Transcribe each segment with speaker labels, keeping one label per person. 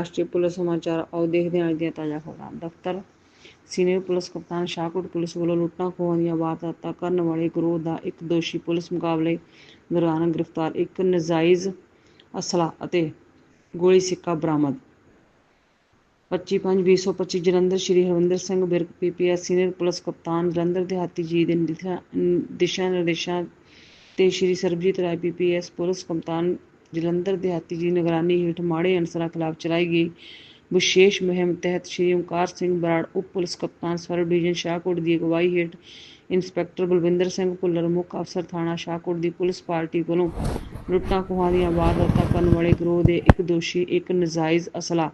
Speaker 1: ਰਾਸ਼ਟਰੀ ਪੁਲਿਸ ਸਮਾਚਾਰ ਆਓ ਦੇਖਦੇ ਹਾਂ ਅੱਜ ਦੀਆਂ ਤਾਜ਼ਾ ਖਬਰਾਂ। ਦਫ਼ਤਰ, ਸੀਨੀਅਰ ਪੁਲਿਸ ਕਪਤਾਨ ਸ਼ਾਹਕੋਟ ਪੁਲਿਸ ਵੱਲੋਂ ਲੁੱਟਾਂ ਖੋਹਾਂ ਦੀਆਂ ਵਾਰਦਾਤਾਂ ਕਰਨ ਵਾਲੇ ਗਰੋਹ ਦਾ ਇੱਕ ਦੋਸ਼ੀ ਪੁਲਿਸ ਮੁਕਾਬਲੇ ਦੌਰਾਨ ਗ੍ਰਿਫਤਾਰ ਇੱਕ ਨਜਾਇਜ਼ ਅਸਲਾ ਅਤੇ ਗੋਲੀ ਸਿੱਕਾ ਬਰਾਮਦ। 25/5/2025 Jalandhar Shri Harvinder Singh Birk PPS senior police ਕਪਤਾਨ ਜਲੰਧਰ ਦਿਹਾਤੀ ਜੀ ਦੇ ਦਿਸ਼ਾ ਨਿਰਦੇਸ਼ਾਂ ਤੇ ਸ਼੍ਰੀ ਸਰਬਜੀਤ ਰਾਏ ਪੀਪੀਐਸ ਪੁਲਿਸ ਕਪਤਾਨ ਜਲੰਧਰ ਦਿਹਾਤੀ ਦੀ ਨਿਗਰਾਨੀ ਹੇਠ ਮਾੜੇ ਅਨਸਰਾਂ ਖਿਲਾਫ ਚਲਾਈ ਗਈ। ਵਿਸ਼ੇਸ਼ ਮੁਹਿੰਮ ਤਹਿਤ ਸ਼੍ਰੀ ਓਮਕਾਰ ਸਿੰਘ ਬਰਾੜ, ਉਪ ਪੁਲਿਸ ਕਪਤਾਨ ਸਰਬ ਡਿਵੀਜ਼ਨ ਸ਼ਾਹਕੋਟ ਦੀ ਅਗਵਾਈ ਹੇਠ ਇੰਸਪੈਕਟਰ ਬਲਵਿੰਦਰ ਸਿੰਘ ਭੁੱਲਰ, ਮੁੱਖ ਅਫਸਰ ਥਾਣਾ ਸ਼ਾਹਕੋਟ ਦੀ ਪੁਲਿਸ ਪਾਰਟੀ ਵੱਲੋਂ ਲੁੱਟਾਂ ਖੋਹਾਂ ਦੀਆਂ ਵਾਰਦਾਤਾਂ ਕਰਨ ਵਾਲੇ ਗਰੋਹ ਦੇ ਇੱਕ ਦੋਸ਼ੀ, ਇੱਕ ਨਜਾਇਜ਼ ਅਸਲਾ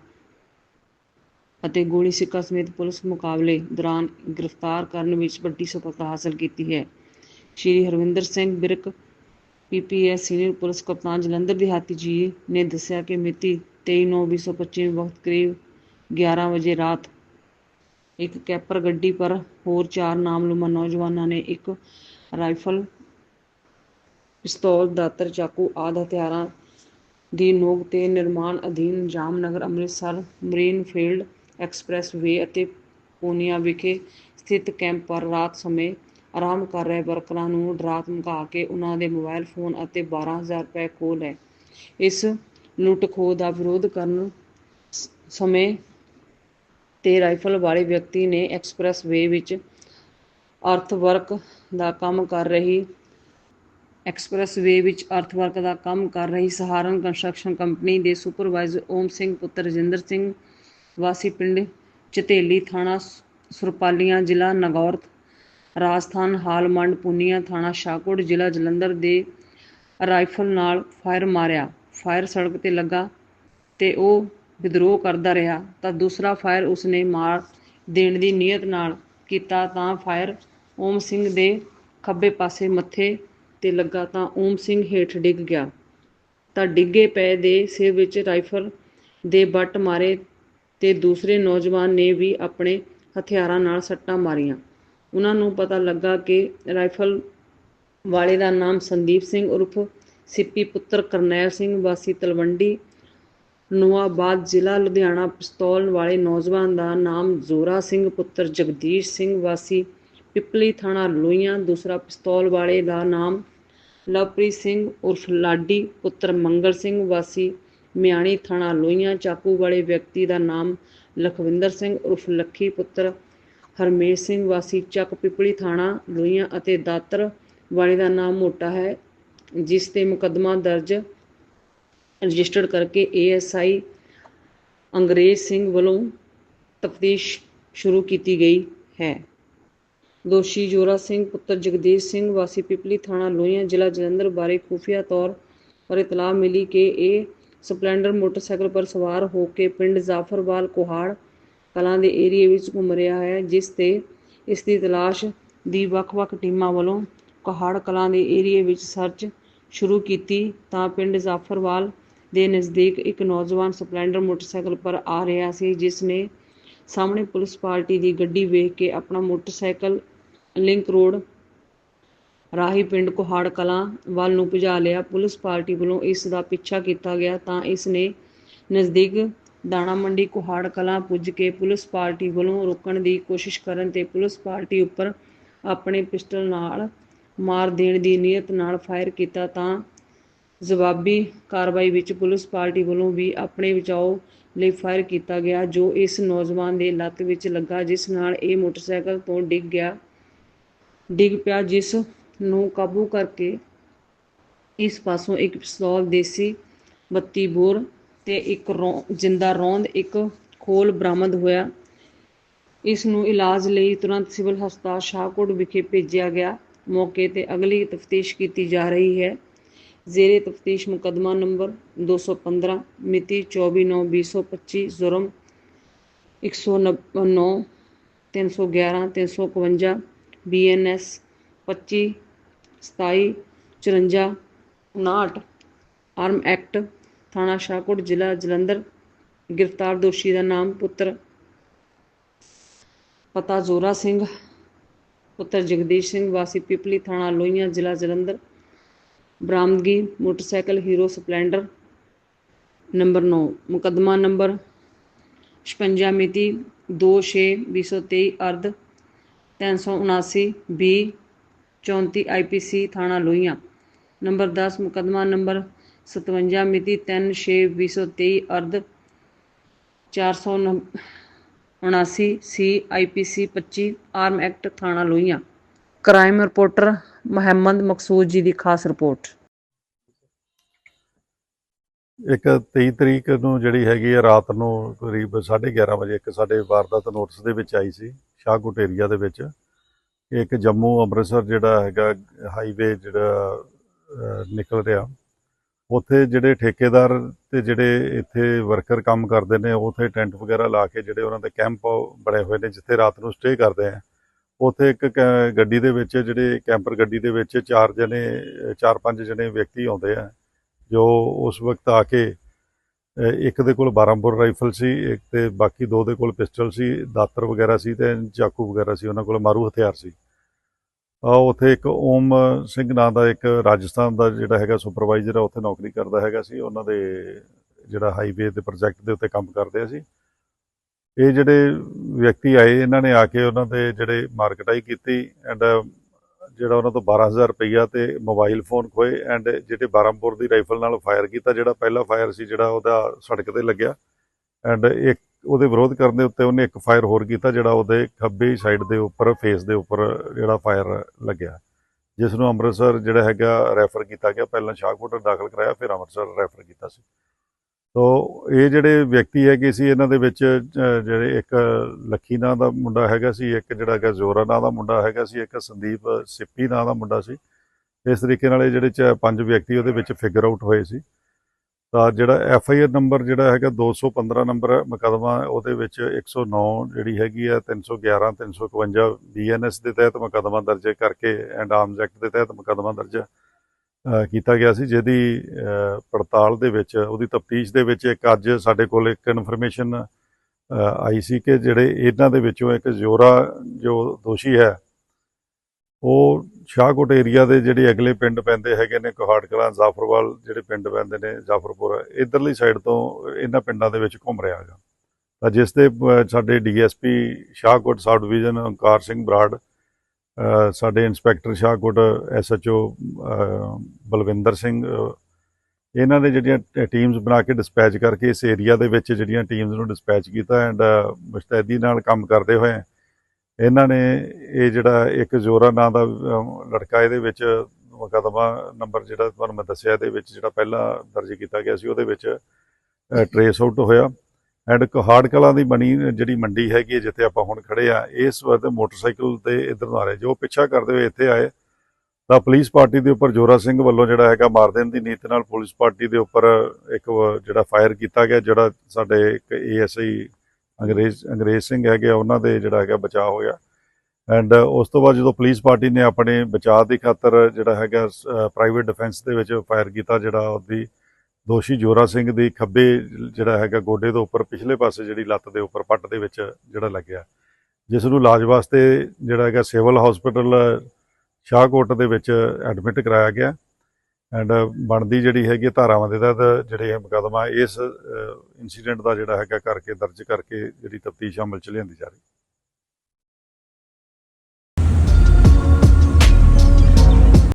Speaker 1: ਅਤੇ ਗੋਲੀ ਸਿੱਕਾ ਸਮੇਤ ਪੁਲਿਸ ਮੁਕਾਬਲੇ ਦੌਰਾਨ ਗ੍ਰਿਫਤਾਰ ਕਰਨ ਵਿੱਚ ਵੱਡੀ ਸਫਲਤਾ ਹਾਸਲ ਕੀਤੀ ਹੈ। Shri Harvinder Singh Birk PPS senior police ਕਪਤਾਨ ਜਲੰਧਰ ਦਿਹਾਤੀ ਜੀ ਨੇ ਦੱਸਿਆ ਕਿ ਮਿਤੀ 23/9/2025 ਵਕਤ ਕਰੀਬ 11 ਵਜੇ ਰਾਤ ਇੱਕ ਕੈਪਰ ਗੱਡੀ ਪਰ ਹੋਰ ਚਾਰ ਨਾਮਲੂਮਾ ਨੌਜਵਾਨਾਂ ਨੇ ਇੱਕ ਰਾਈਫਲ ਪਿਸਤੌਲ, ਦਾਤਰ, ਚਾਕੂ ਆਦਿ ਹਥਿਆਰਾਂ ਦੀ ਨੋਕ ਤੇ ਨਿਰਮਾਣ ਅਧੀਨ ਜਾਮਨਗਰ, ਅੰਮ੍ਰਿਤਸਰ ਮਰੀਨ ਫੀਲਡ ਐਕਸਪ੍ਰੈਸ ਵੇ ਅਤੇ ਪੂਨੀਆ ਵਿਖੇ ਸਥਿਤ ਕੈਂਪ ਪਰ ਰਾਤ ਸਮੇਂ ਆਰਾਮ ਕਰ ਰਹੇ ਵਰਕਰਾਂ ਨੂੰ ਡਰਾ ਧਮਕਾ ਕੇ ਉਹਨਾਂ ਦੇ ਮੋਬਾਈਲ ਫੋਨ ਅਤੇ 12000 ਰੁਪਏ ਖੋਹ ਲਏ ਇਸ ਲੁੱਟ ਖੋਹ ਦਾ ਵਿਰੋਧ ਕਰਨ ਸਮੇਂ ਤੇ ਰਾਈਫਲ ਵਾਲੇ ਵਿਅਕਤੀ ਨੇ ਐਕਸਪ੍ਰੈਸ ਵੇ ਵਿੱਚ ਅਰਥ ਵਰਕ ਦਾ ਕੰਮ ਕਰ ਰਹੀ ਐਕਸਪ੍ਰੈਸ ਵੇ ਵਿੱਚ ਅਰਥ ਵਰਕ ਦਾ ਕੰਮ ਕਰ ਰਹੀ ਸਹਾਰਨ ਕੰਸਟਰਕਸ਼ਨ ਕੰਪਨੀ ਦੇ ਸੁਪਰਵਾਈਜ਼ਰ ਓਮ ਸਿੰਘ ਪੁੱਤਰ ਰਜਿੰਦਰ ਸਿੰਘ ਵਾਸੀ ਪਿੰਡ ਚਤੇਲੀ ਥਾਣਾ ਸੁਰਪਾਲੀਆਂ, ਜ਼ਿਲ੍ਹਾ ਨਗੌਰ ਰਾਜਸਥਾਨ, ਹਾਲਮੰਡ ਮੰਡ ਥਾਣਾ ਸ਼ਾਹਕੋਟ ਜ਼ਿਲ੍ਹਾ ਜਲੰਧਰ ਦੇ ਰਾਈਫਲ ਨਾਲ ਫਾਇਰ ਮਾਰਿਆ। ਫਾਇਰ ਸੜਕ ਤੇ ਲੱਗਾ ਤੇ ਉਹ ਵਿਦਰੋਹ ਕਰਦਾ ਰਿਹਾ ਤਾਂ ਦੂਸਰਾ ਫਾਇਰ ਉਸਨੇ ਮਾਰ ਦੇਣ ਦੀ ਨੀਅਤ ਨਾਲ ਕੀਤਾ ਤਾਂ ਫਾਇਰ ਓਮ ਸਿੰਘ ਦੇ ਖੱਬੇ ਪਾਸੇ ਮੱਥੇ ਤੇ ਲੱਗਾ ਤਾਂ ਓਮ ਸਿੰਘ ਹੇਠ ਡਿੱਗ ਗਿਆ। ਤਾਂ ਡਿੱਗੇ ਪਏ ਦੇ ਸਿਰ ਵਿੱਚ ਰਾਈਫਲ ਦੇ ਬੱਟ ਮਾਰੇ ਤੇ ਦੂਸਰੇ ਨੌਜਵਾਨ ਨੇ ਵੀ ਆਪਣੇ ਹਥਿਆਰਾਂ ਨਾਲ ਸੱਟਾਂ ਮਾਰੀਆਂ। ਉਹਨਾਂ ਨੂੰ ਪਤਾ ਲੱਗਾ ਕਿ ਰਾਈਫਲ ਵਾਲੇ ਦਾ ਨਾਮ ਸੰਦੀਪ ਸਿੰਘ ਉਰਫ ਸਿੱਪੀ ਪੁੱਤਰ ਕਰਨੈਲ ਸਿੰਘ, ਵਾਸੀ ਤਲਵੰਡੀ ਨਵਾਬਾਦ ਜ਼ਿਲ੍ਹਾ ਲੁਧਿਆਣਾ, ਪਿਸਤੌਲ ਵਾਲੇ ਨੌਜਵਾਨ ਦਾ ਨਾਮ ਜ਼ੋਰਾ ਸਿੰਘ, ਪੁੱਤਰ ਜਗਦੀਸ਼ ਸਿੰਘ, ਵਾਸੀ ਪਿਪਲੀ ਥਾਣਾ ਲੋਹੀਆਂ, ਦੂਸਰਾ ਪਿਸਤੌਲ ਵਾਲੇ ਦਾ ਨਾਮ ਲਵਪ੍ਰੀਤ ਸਿੰਘ ਉਰਫ ਲਾਡੀ, ਪੁੱਤਰ ਮੰਗਲ ਸਿੰਘ, ਵਾਸੀ ਮਿਆਣੀ ਥਾਣਾ ਲੋਹੀਆਂ, ਚਾਕੂ ਵਾਲੇ ਵਿਅਕਤੀ ਦਾ ਨਾਮ ਲਖਵਿੰਦਰ ਸਿੰਘ ਉਰਫ ਲੱਖੀ, ਪੁੱਤਰ ਹਰਮੇਸ਼ ਸਿੰਘ ਵਾਸੀ ਚੱਕ ਪਿਪਲੀ ਥਾਣਾ, ਲੋਹੀਆਂ ਅਤੇ ਦਾਤਰ ਵਾਲੇ ਦਾ ਨਾਮ ਮੋਟਾ ਹੈ, ਜਿਸ ਤੇ ਮੁਕੱਦਮਾ ਦਰਜ ਰਜਿਸਟਰਡ ਕਰਕੇ ਏਐਸਆਈ ਅੰਗਰੇਜ਼ ਸਿੰਘ ਵੱਲੋਂ ਤਫਤੀਸ਼ ਸ਼ੁਰੂ ਕੀਤੀ ਗਈ ਹੈ। ਦੋਸ਼ੀ ਜੋਰਾ ਸਿੰਘ ਪੁੱਤਰ ਜਗਦੀਸ਼ ਸਿੰਘ ਵਾਸੀ ਪਿਪਲੀ ਥਾਣਾ, ਲੋਹੀਆਂ ਜ਼ਿਲ੍ਹਾ ਜਲੰਧਰ ਬਾਰੇ ਖੁਫੀਆ ਤੌਰ ਪਰ ਇਤਲਾਹ ਮਿਲੀ ਕਿ ਇਹ ਸਪਲੈਂਡਰ ਮੋਟਰਸਾਈਕਲ ਪਰ ਸਵਾਰ ਹੋ ਕੇ ਪਿੰਡ ਜ਼ਾਫਰਵਾਲ ਕੋਹਾੜ ਕਲਾਂ ਦੇ ਏਰੀਏ ਵਿੱਚ ਘੁੰਮ ਰਿਹਾ ਹੈ, ਜਿਸ ਤੇ ਇਸ ਦੀ ਤਲਾਸ਼ ਦੀ ਵੱਖ-ਵੱਖ ਟੀਮਾਂ ਵੱਲੋਂ ਕੋਹਾੜ ਕਲਾਂ ਦੇ ਏਰੀਏ ਵਿੱਚ ਸਰਚ ਸ਼ੁਰੂ ਕੀਤੀ। ਤਾਂ ਪਿੰਡ ਜ਼ਾਫਰਵਾਲ ਦੇ ਨਜ਼ਦੀਕ ਇੱਕ ਨੌਜਵਾਨ ਸਪਲੈਂਡਰ ਮੋਟਰਸਾਈਕਲ ਪਰ ਆ ਰਿਹਾ ਸੀ, ਜਿਸ ਨੇ ਸਾਹਮਣੇ ਪੁਲਿਸ ਪਾਰਟੀ ਦੀ ਗੱਡੀ ਵੇਖ ਕੇ ਆਪਣਾ ਮੋਟਰਸਾਈਕਲ ਲਿੰਕ ਰੋਡ ਰਾਹੀ ਪਿੰਡ ਕੋਹਾੜ ਕਲਾਂ ਵੱਲ ਨੂੰ ਭਜਾ ਲਿਆ। ਪੁਲਿਸ ਪਾਰਟੀ ਵੱਲੋਂ ਇਸ ਦਾ ਪਿੱਛਾ ਕੀਤਾ ਗਿਆ ਤਾਂ ਇਸ ਨੇ ਨਜ਼ਦੀਕ ਦਾਣਾ ਮੰਡੀ ਕੁਹਾੜ ਕਲਾਂ ਪੁੱਜ ਕੇ ਪੁਲਿਸ ਪਾਰਟੀ ਵੱਲੋਂ ਰੋਕਣ ਦੀ ਕੋਸ਼ਿਸ਼ ਕਰਨ ਤੇ ਪੁਲਿਸ ਪਾਰਟੀ ਉੱਪਰ ਆਪਣੇ ਪਿਸਟਲ ਨਾਲ ਮਾਰ ਦੇਣ ਦੀ ਨੀਅਤ ਨਾਲ ਫਾਇਰ ਕੀਤਾ ਤਾਂ ਜਵਾਬੀ ਕਾਰਵਾਈ ਵਿੱਚ ਪੁਲਿਸ ਪਾਰਟੀ ਵੱਲੋਂ ਵੀ ਆਪਣੇ ਬਚਾਓ ਲਈ ਫਾਇਰ ਕੀਤਾ ਗਿਆ, ਜੋ ਇਸ ਨੌਜਵਾਨ ਦੇ ਲੱਤ ਵਿੱਚ ਲੱਗਾ, ਜਿਸ ਨਾਲ ਇਹ ਮੋਟਰਸਾਈਕਲ ਤੋਂ ਡਿੱਗ ਗਿਆ, ਡਿੱਗ ਪਿਆ, ਜਿਸ ਨੂੰ ਕਾਬੂ ਕਰਕੇ ਇਸ ਪਾਸੋਂ ਇੱਕ ਪਿਸਤੌਲ, ਦੇਸੀ 32 ਬੋਰ ਤੇ ਇੱਕ ਜਿੰਦਾ ਰੋਂਦ, ਇੱਕ ਖੋਲ ਬਰਾਮਦ ਹੋਇਆ। ਇਸ ਨੂੰ ਇਲਾਜ ਲਈ ਤੁਰੰਤ ਸਿਵਲ ਹਸਪਤਾਲ ਸ਼ਾਹਕੋਟ ਵਿਖੇ ਭੇਜਿਆ ਗਿਆ। ਮੌਕੇ ਤੇ ਅਗਲੀ ਤਫਤੀਸ਼ ਕੀਤੀ ਜਾ ਰਹੀ ਹੈ। ਜ਼ੇਰੇ ਤਫਤੀਸ਼ ਮੁਕੱਦਮਾ ਨੰਬਰ 215 ਮਿਤੀ 24/9/2025 ਜ਼ੁਰਮ 109 311 351 ਬੀਐਨਐਸ 25 27 54 59 ਆਰਮ ਐਕਟ ਥਾਣਾ ਸ਼ਾਹਕੋਟ ਜ਼ਿਲ੍ਹਾ ਜਲੰਧਰ। ਗ੍ਰਿਫਤਾਰ ਦੋਸ਼ੀ ਦਾ ਨਾਮ ਪੁੱਤਰ ਪਤਾ ਜ਼ੋਰਾ ਸਿੰਘ, ਪੁੱਤਰ ਜਗਦੀਸ਼ ਸਿੰਘ, ਵਾਸੀ ਪਿਪਲੀ ਥਾਣਾ ਲੋਹੀਆਂ, ਜ਼ਿਲ੍ਹਾ ਜਲੰਧਰ। ਬਰਾਮਦਗੀ ਮੋਟਰਸਾਈਕਲ ਹੀਰੋ ਸਪਲੈਂਡਰ ਨੰਬਰ 9 ਮੁਕੱਦਮਾ ਨੰਬਰ 56 ਮਿਤੀ 2/6/2023 ਅਰਧ 379 ਬੀ 34 ਆਈਪੀਸੀ ਥਾਣਾ ਲੋਹੀਆਂ। ਨੰਬਰ 10 ਮੁਕੱਦਮਾ ਨੰਬਰ 57 ਮਿਤੀ 3/6/2023 ਅਰਧ 479 ਸੀ ਆਈਪੀਸੀ 25 ਆਰਮ ਐਕਟ ਥਾਣਾ ਲੋਹੀਆਂ। ਕ੍ਰਾਈਮ ਰਿਪੋਰਟਰ ਮੁਹੰਮਦ ਮਕਸੂਦ ਜੀ ਦੀ ਖਾਸ ਰਿਪੋਰਟ।
Speaker 2: ਇੱਕ 23 ਤਰੀਕ ਨੂੰ ਜਿਹੜੀ ਹੈਗੀ ਹੈ ਰਾਤ ਨੂੰ ਕਰੀਬ 11:30 ਵਜੇ ਇੱਕ ਸਾਡੇ ਵਾਰਦਾਤ ਨੋਟਿਸ ਦੇ ਵਿੱਚ ਆਈ ਸੀ ਸ਼ਾਹਕੋਟ ਏਰੀਆ ਦੇ ਵਿੱਚ। ਇੱਕ ਜੰਮੂ ਅੰਮ੍ਰਿਤਸਰ ਜਿਹੜਾ ਹੈਗਾ ਹਾਈਵੇ ਜਿਹੜਾ ਨਿਕਲ ਰਿਹਾ। ਉੱਥੇ ਜਿਹੜੇ ਠੇਕੇਦਾਰ ਤੇ ਜਿਹੜੇ ਇੱਥੇ ਵਰਕਰ ਕੰਮ ਕਰਦੇ ਨੇ, ਉੱਥੇ ਟੈਂਟ ਵਗੈਰਾ ਲਾ ਕੇ ਜਿਹੜੇ ਉਹਨਾਂ ਦੇ ਕੈਂਪ ਬਣੇ ਹੋਏ ਨੇ, ਜਿੱਥੇ ਰਾਤ ਨੂੰ ਸਟੇ ਕਰਦੇ ਆ। ਉੱਥੇ ਇੱਕ ਕ- ਗੱਡੀ ਦੇ ਵਿੱਚ ਜਿਹੜੇ ਕੈਂਪਰ ਗੱਡੀ ਦੇ ਵਿੱਚ ਚਾਰ ਜਣੇ, ਚਾਰ ਪੰਜ ਜਣੇ ਵਿਅਕਤੀ ਆਉਂਦੇ ਆ, ਜੋ ਉਸ ਵਕਤ ਆ ਕੇ ਇੱਕ ਦੇ ਕੋਲ 12 ਬੋਰ ਰਾਈਫਲ ਸੀ, ਇੱਕ ਤੇ ਬਾਕੀ ਦੋ ਦੇ ਕੋਲ ਪਿਸਟਲ ਸੀ, ਦਾਤਰ ਵਗੈਰਾ ਸੀ ਤੇ ਚਾਕੂ ਵਗੈਰਾ ਸੀ, ਉਹਨਾਂ ਕੋਲ ਮਾਰੂ ਹਥਿਆਰ ਸੀ। ਉੱਥੇ ਇੱਕ ਓਮ ਸਿੰਘ ਨਾਂ ਦਾ ਇੱਕ ਰਾਜਸਥਾਨ ਦਾ ਜਿਹੜਾ ਹੈਗਾ ਸੁਪਰਵਾਈਜ਼ਰ ਆ, ਉੱਥੇ ਨੌਕਰੀ ਕਰਦਾ ਹੈਗਾ ਸੀ। ਉਹਨਾਂ ਦੇ ਜਿਹੜਾ ਹਾਈਵੇ ਦੇ ਪ੍ਰੋਜੈਕਟ ਦੇ ਉੱਤੇ ਕੰਮ ਕਰਦੇ ਸੀ। ਇਹ ਜਿਹੜੇ ਵਿਅਕਤੀ ਆਏ, ਇਹਨਾਂ ਨੇ ਆ ਕੇ ਉਹਨਾਂ ਦੇ ਜਿਹੜੇ ਮਾਰਕਟਾਈ ਕੀਤੀ ਐਂਡ ਜਿਹੜਾ ਉਹਨਾਂ ਤੋਂ 12000 ਰੁਪਈਆ ਤੇ ਮੋਬਾਈਲ ਫੋਨ ਖੋਏ ਐਂਡ ਜਿਹੜੇ 12 ਦੀ ਰਾਈਫਲ ਨਾਲ ਫਾਇਰ ਕੀਤਾ, ਜਿਹੜਾ ਪਹਿਲਾ ਫਾਇਰ ਸੀ ਜਿਹੜਾ ਉਹਦਾ ਸੜਕ ਤੇ ਲੱਗਿਆ। ਐਂਡ ਇੱਕ ਉਹਦੇ ਵਿਰੋਧ ਕਰਨ ਦੇ ਉੱਤੇ ਉਹਨੇ ਇੱਕ ਫਾਇਰ ਹੋਰ ਕੀਤਾ ਜਿਹੜਾ ਉਹਦੇ ਖੱਬੇ ਸਾਈਡ ਦੇ ਉੱਪਰ ਫੇਸ ਦੇ ਉੱਪਰ ਜਿਹੜਾ ਫਾਇਰ ਲੱਗਿਆ। ਜਿਸ ਨੂੰ ਅੰਮ੍ਰਿਤਸਰ ਜਿਹੜਾ ਹੈਗਾ ਰੈਫਰ ਕੀਤਾ ਗਿਆ। ਪਹਿਲਾਂ ਸ਼ਾਹਕੋਟ ਦਾਖਲ ਕਰਾਇਆ, ਫਿਰ ਅੰਮ੍ਰਿਤਸਰ ਰੈਫਰ ਕੀਤਾ ਸੀ। ਤੋ ਇਹ ਜਿਹੜੇ ਵਿਅਕਤੀ ਹੈਗੇ ਸੀ, ਇਹਨਾਂ ਦੇ ਵਿੱਚ ਜਿਹੜੇ ਇੱਕ ਲੱਖੀ ਨਾਂ ਦਾ ਮੁੰਡਾ ਹੈਗਾ ਸੀ, ਇੱਕ ਜਿਹੜਾ ਹੈਗਾ ਜ਼ੋਰਾ ਨਾਂ ਦਾ ਮੁੰਡਾ ਹੈਗਾ ਸੀ, ਇੱਕ ਸੰਦੀਪ ਸਿੱਪੀ ਨਾਂ ਦਾ ਮੁੰਡਾ ਸੀ। ਇਸ ਤਰੀਕੇ ਨਾਲ ਇਹ ਜਿਹੜੇ ਚ ਪੰਜ ਵਿਅਕਤੀ ਉਹਦੇ ਵਿੱਚ ਫਿਗਰ ਆਊਟ ਹੋਏ ਸੀ। ਤਾਂ ਜਿਹੜਾ ਐਫ ਆਈ ਆਰ ਨੰਬਰ ਜਿਹੜਾ ਹੈਗਾ 215 ਨੰਬਰ ਮੁਕੱਦਮਾ, ਉਹਦੇ ਵਿੱਚ 109 ਜਿਹੜੀ ਹੈਗੀ ਆ 311 351 ਬੀਐਨਐਸ ਦੇ ਤਹਿਤ ਮੁਕੱਦਮਾ ਦਰਜ ਕਰਕੇ ਐਂਡ ਆਰਮਜ਼ ਐਕਟ ਦੇ ਤਹਿਤ ਮੁਕੱਦਮਾ ਦਰਜ ਕੀਤਾ ਗਿਆ ਸੀ, ਜਿਹਦੀ ਪੜਤਾਲ ਦੇ ਵਿੱਚ, ਉਹਦੀ ਤਫਤੀਸ਼ ਦੇ ਵਿੱਚ ਇੱਕ ਅੱਜ ਸਾਡੇ ਕੋਲ ਇੱਕ ਇਨਫੋਰਮੇਸ਼ਨ ਆਈ ਸੀ ਕਿ ਜਿਹੜੇ ਇਹਨਾਂ ਦੇ ਵਿੱਚੋਂ ਇੱਕ ਜ਼ੋਰਾ ਜੋ ਦੋਸ਼ੀ ਹੈ ਉਹ ਸ਼ਾਹਕੋਟ ਏਰੀਆ ਦੇ ਜਿਹੜੇ ਅਗਲੇ ਪਿੰਡ ਪੈਂਦੇ ਹੈਗੇ ਨੇ ਕੋਹਾੜ ਕਲਾਂ ਜ਼ਾਫਰਵਾਲ ਜਿਹੜੇ ਪਿੰਡ ਪੈਂਦੇ ਨੇ ਜ਼ਾਫਰਪੁਰ ਇਧਰਲੀ ਸਾਈਡ ਤੋਂ ਇਹਨਾਂ ਪਿੰਡਾਂ ਦੇ ਵਿੱਚ ਘੁੰਮ ਰਿਹਾ ਹੈਗਾ। ਤਾਂ ਜਿਸ ਦੇ ਅ, ਸਾਡੇ DSP Shahkot sub division Onkar Singh Brar ਸਾਡੇ ਇੰਸਪੈਕਟਰ ਸ਼ਾਹਕੋਟ ਐਸਐਚਓ ਬਲਵਿੰਦਰ ਸਿੰਘ ਇਹਨਾਂ ਨੇ ਜਿਹੜੀਆਂ ਟੀਮਸ ਬਣਾ ਕੇ ਡਿਸਪੈਚ ਕਰਕੇ ਇਸ ਏਰੀਆ ਦੇ ਵਿੱਚ ਜਿਹੜੀਆਂ ਟੀਮਸ ਨੂੰ ਡਿਸਪੈਚ ਕੀਤਾ ਐਂਡ ਮੁਸਤੈਦੀ ਨਾਲ ਕੰਮ ਕਰਦੇ ਹੋਏ ਇਹਨਾਂ ਨੇ ਇਹ ਜਿਹੜਾ ਇੱਕ ਜ਼ੋਰਾ ਨਾਂ ਦਾ ਲੜਕਾ ਇਹਦੇ ਵਿੱਚ ਮੁਕੱਦਮਾ ਨੰਬਰ ਜਿਹੜਾ ਤੁਹਾਨੂੰ ਮੈਂ ਦੱਸਿਆ ਇਹਦੇ ਵਿੱਚ ਜਿਹੜਾ ਪਹਿਲਾਂ ਦਰਜ ਕੀਤਾ ਗਿਆ ਸੀ ਉਹਦੇ ਵਿੱਚ ਟਰੇਸ ਆਊਟ ਹੋਇਆ। ਐਂਡ ਕੋਹਾੜ ਕਲਾਂ ਦੀ ਬਣੀ ਜਿਹੜੀ ਮੰਡੀ ਹੈਗੀ ਹੈ ਜਿੱਥੇ ਆਪਾਂ ਹੁਣ ਖੜੇ ਆ ਇਸ ਵਕਤ ਮੋਟਰਸਾਈਕਲ ਤੇ ਇਧਰ ਨੂੰ ਆ ਰਹੇ। ਜੋ ਪਿੱਛਾ ਕਰਦੇ ਹੋਏ ਇੱਥੇ ਆਏ, ਤਾਂ ਪੁਲਿਸ ਪਾਰਟੀ ਦੇ ਉੱਪਰ ਜੋਰਾ ਸਿੰਘ ਵੱਲੋਂ ਜਿਹੜਾ ਹੈਗਾ ਮਾਰ ਦੇਣ ਦੀ ਨੀਤ ਨਾਲ ਪੁਲਿਸ ਪਾਰਟੀ ਦੇ ਉੱਪਰ ਇੱਕ ਜਿਹੜਾ ਫਾਇਰ ਕੀਤਾ ਗਿਆ, ਜਿਹੜਾ ਸਾਡੇ ਇੱਕ ਏਐਸਆਈ ਅੰਗਰੇਜ਼ ਅੰਗਰੇਜ਼ ਸਿੰਘ ਹੈਗੇ ਆ, ਉਹਨਾਂ ਦੇ ਜਿਹੜਾ ਹੈਗਾ ਬਚਾਅ ਹੋਇਆ। ਐਂਡ ਉਸ ਤੋਂ ਬਾਅਦ ਜਦੋਂ ਪੁਲਿਸ ਪਾਰਟੀ ਨੇ ਆਪਣੇ ਬਚਾਅ ਦੀ ਖਾਤਰ ਜਿਹੜਾ ਹੈਗਾ ਪ੍ਰਾਈਵੇਟ ਡਿਫੈਂਸ ਦੇ ਵਿੱਚ ਫਾਇਰ ਕੀਤਾ ਜਿਹੜਾ ਉਹਦੀ ਦੋਸ਼ੀ ਜੋਰਾ ਸਿੰਘ ਦੀ ਖੱਬੇ ਜਿਹੜਾ ਹੈਗਾ ਗੋਡੇ ਦੇ ਉੱਪਰ ਪਿਛਲੇ ਪਾਸੇ ਜਿਹੜੀ ਲੱਤ ਦੇ ਉੱਪਰ ਪੱਟ ਦੇ ਵਿੱਚ ਜਿਹੜਾ ਲੱਗਿਆ। ਜਿਸ ਨੂੰ ਇਲਾਜ ਵਾਸਤੇ ਜਿਹੜਾ ਹੈਗਾ ਸਿਵਲ ਹਸਪੀਟਲ ਸ਼ਾਹਕੋਟ ਦੇ ਵਿੱਚ ਐਡਮਿਟ ਕਰਾਇਆ ਗਿਆ। ਐਂਡ ਬਣਦੀ ਜਿਹੜੀ ਹੈਗੀ ਧਾਰਾਵਾਂ ਦੇ ਤਹਿਤ ਜਿਹੜੇ ਇਹ ਮੁਕੱਦਮਾ, ਇਸ ਇਨਸੀਡੈਂਟ ਦਾ ਜਿਹੜਾ ਹੈਗਾ ਕਰਕੇ, ਦਰਜ ਕਰਕੇ ਜਿਹੜੀ ਤਫਤੀਸ਼ ਅਮਲ ਚ ਲਿਆਂਦੀ ਜਾ ਰਹੀ।